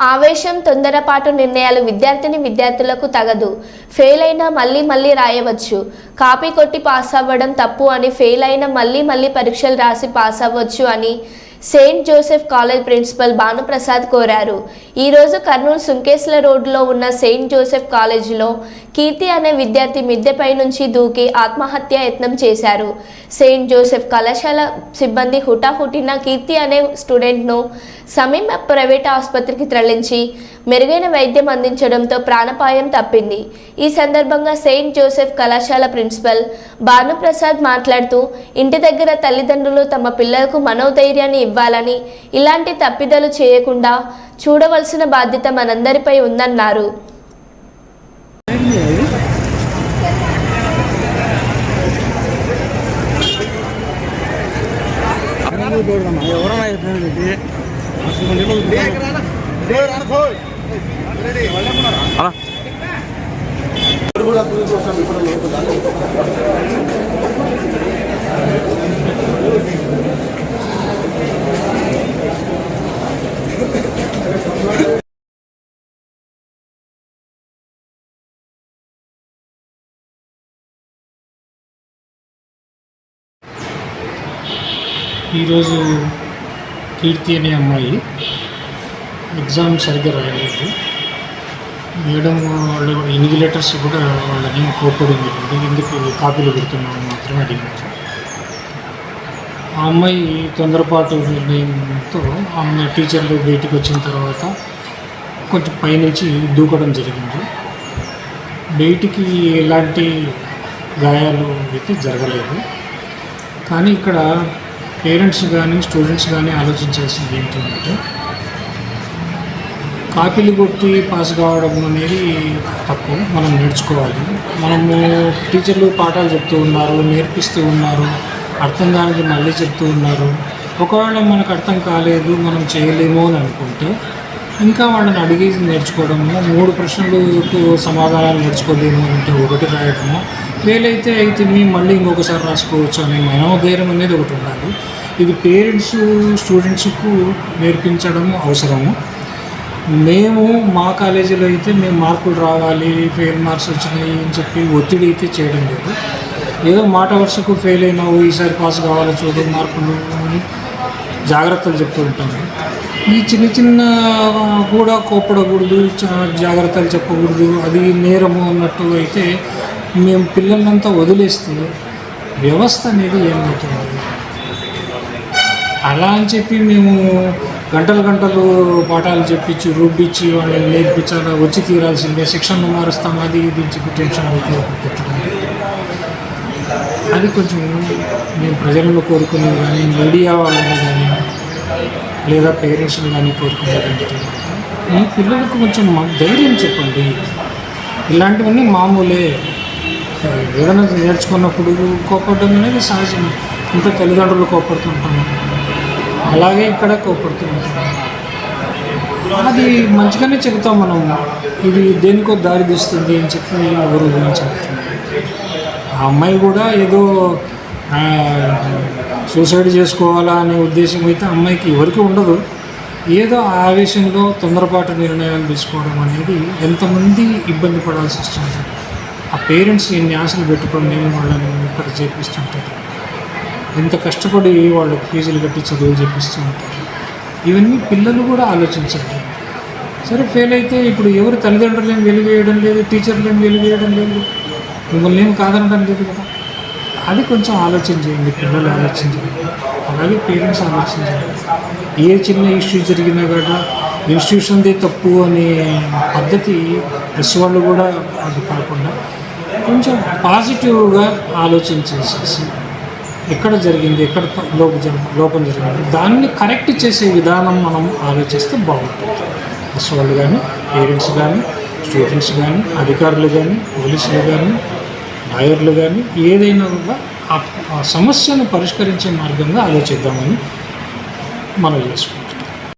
ఆవేశం తొందరపాటు నిర్ణయాలు విద్యార్థిని విద్యార్థులకు తగదు. ఫెయిల్ అయినా మళ్ళీ మళ్ళీ రాయవచ్చు. కాపీ కొట్టి పాస్ అవ్వడం తప్పు అని ఫెయిల్ అయినా మళ్ళీ మళ్ళీ పరీక్షలు రాసి పాస్ అవ్వచ్చు అని Saint Joseph college principal Bhanuprasad కోరారు. ఈరోజు కర్నూలు సుంకేశ్ల రోడ్డులో ఉన్న సెయింట్ జోసెఫ్ కాలేజీలో కీర్తి అనే విద్యార్థి మిద్దెపై నుంచి దూకి ఆత్మహత్య యత్నం చేశారు. సెయింట్ జోసెఫ్ కళాశాల సిబ్బంది హుటాహుటిన కీర్తి అనే స్టూడెంట్ను సమీప ప్రైవేట్ ఆసుపత్రికి తరలించి మెరుగైన వైద్యం అందించడంతో ప్రాణపాయం తప్పింది. ఈ సందర్భంగా సెయింట్ జోసెఫ్ కళాశాల ప్రిన్సిపల్ భానుప్రసాద్ మాట్లాడుతూ ఇంటి దగ్గర తల్లిదండ్రులు తమ పిల్లలకు మనోధైర్యాన్ని ఇవ్వాలని ఇలాంటి తప్పిదలు చేయకుండా చూడవలసిన బాధ్యత మనందరిపై ఉందన్నారు. ఎవరన్నా అలా ఈరోజు కీర్తి అనే అమ్మాయి ఎగ్జామ్ సరిగ్గా రాయలేదు. మేడం వాళ్ళు ఇన్విజిలేటర్స్ కూడా వాళ్ళని కోప్పడింది జరిగింది. ఎందుకు కాపీలు పెడుతున్నామని మాత్రమే అడిగారు ఆ అమ్మాయి తొందరపాటు నిర్ణయంతో ఆమె టీచర్లు బయటికి వచ్చిన తర్వాత కొంచెం పైనుంచి దూకడం జరిగింది. బయటికి ఎలాంటి గాయాలు అయితే జరగలేదు. కానీ ఇక్కడ పేరెంట్స్ కానీ స్టూడెంట్స్ కానీ ఆలోచించాల్సింది ఏంటంటే కాపీలు కొట్టి పాస్ కావడం అనేది తప్పు. మనం నేర్చుకోవాలి. మనము టీచర్లు పాఠాలు చెప్తూ ఉన్నారు నేర్పిస్తూ ఉన్నారు అర్థం కానిది మళ్ళీ చెప్తూ ఉన్నారు. ఒకవేళ మనకు అర్థం కాలేదు మనం చేయలేము అని అనుకుంటే ఇంకా వాళ్ళని అడిగి నేర్చుకోవడము మూడు ప్రశ్నలకు సమాధానాలు నేర్చుకోలేము అంటే ఒకటి రాయడము ఫెయిల్ అయితే అయితే మేము మళ్ళీ ఇంకొకసారి రాసుకోవచ్చు అనే మనోధైర్యం అనేది ఒకటి ఉండాలి. ఇది పేరెంట్స్ స్టూడెంట్స్కు నేర్పించడం అవసరము. మేము మా కాలేజీలో అయితే మేము మార్కులు రావాలి ఫెయిల్ మార్క్స్ వచ్చినాయి అని చెప్పి ఒత్తిడి అయితే చేయడం లేదు. ఏదో మాట వరుసకు ఫెయిల్ అయినావు ఈసారి పాస్ కావాలి చూడు మార్కులు అని జాగ్రత్తలు చెప్తూ ఉంటాము ఈ చిన్న చిన్న కూడా కోప్పడకూడదు చా- జాగ్రత్తలు చెప్పకూడదు అది నేరము అన్నట్టు అయితే మేము పిల్లలంతా వదిలేస్తే వ్యవస్థ అనేది ఏమవుతుంది? అలా అని చెప్పి మేము గంటలు గంటలు పాఠాలు చెప్పించి రూపించి వాళ్ళని నేర్పించాలి? వచ్చి తీరాల్సిందే. శిక్షణను మారుస్తాం అది ఇది చెప్పి టెన్షన్ అది కొంచెం మేము ప్రజలను కోరుకునేది కానీ మీడియా వాళ్ళని కానీ లేదా పేరెంట్స్ని కానీ కోరుకునేది మీ పిల్లలకు కొంచెం మా- ధైర్యం చెప్పండి. ఇలాంటివన్నీ మామూలే. ఏదైనా నేర్చుకున్నప్పుడు కోపడడం అనేది సహజం. ఇంకా తల్లిదండ్రులు కోపడుతుంటాము అలాగే ఇక్కడ కోపడుతూ అది మంచిగానే చెబుతాం మనం. ఇది దేనికో దారి తీస్తుంది అని చెప్పి ఎవరు ఊహించారు ఆ అమ్మాయి కూడా ఏదో సూసైడ్ చేసుకోవాలా అనే ఉద్దేశం అయితే అమ్మాయికి ఎవరికి ఉండదు. ఏదో ఆ ఆవేశంలో తొందరపాటు నిర్ణయాలు తీసుకోవడం అనేది ఎంతమంది ఇబ్బంది పడాల్సి వస్తుంది. ఆ పేరెంట్స్ ఎన్ని ఆశలు పెట్టుకొని వాళ్ళని ఇక్కడ చేపిస్తుంటారు ఎంత కష్టపడి వాళ్ళకి ఫీజులు కట్టి చదువులు చెప్పిస్తూ ఉంటారు. ఇవన్నీ పిల్లలు కూడా ఆలోచించండి. సరే ఫెయిల్ అయితే ఇప్పుడు ఎవరు తల్లిదండ్రులు ఏం వెలివేయడం లేదు టీచర్లు ఏం వెలివేయడం లేదు మిమ్మల్ని ఏం కాదనడం లేదు కదా. అది కొంచెం ఆలోచన చేయండి పిల్లలు ఆలోచన చేయండి. అలాగే పేరెంట్స్ ఆలోచన చేయండి. ఏ చిన్న ఇష్యూ జరిగినా కూడా ఇన్స్టిట్యూషన్దే తప్పు అనే పద్ధతి ప్రెస్ వాళ్ళు కూడా అది కాకుండా కొంచెం పాజిటివ్గా ఆలోచన చేసేసి ఎక్కడ జరిగింది ఎక్కడ లోప లోపం లోపం జరిగింది దాన్ని కరెక్ట్ చేసే విధానం మనం ఆలోచిస్తే బాగుంటుంది. బస్ వాళ్ళు కానీ పేరెంట్స్ కానీ స్టూడెంట్స్ కానీ అధికారులు కానీ పోలీసులు కానీ లాయర్లు కానీ ఏదైనా కూడా ఆ- ఆ సమస్యను పరిష్కరించే మార్గంగా ఆలోచిద్దామని మనం చేసుకుంటాం